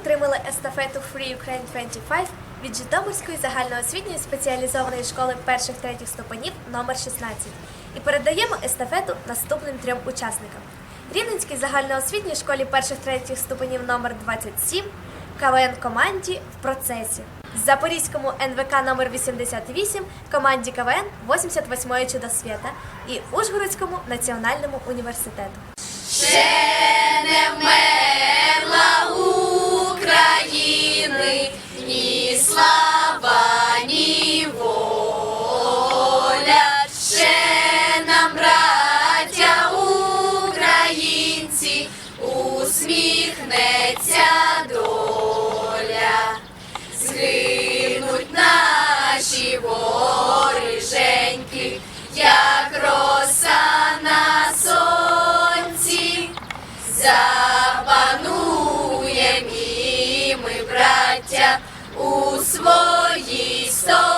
отримали естафету Free Ukraine 25 від Житомирської загальноосвітньої спеціалізованої школи перших третіх ступенів номер 16 і передаємо естафету наступним трьом учасникам. Рівненській загальноосвітній школі перших третіх ступенів номер 27, КВН команді в процесі. Запорізькому НВК номер 88 команді КВН 88-ї чудосвіта і Ужгородському національному університету. Усміхнеться доля, згинуть наші воріженьки, як роса на сонці. Запануєм і ми, браття, у своїй сторонці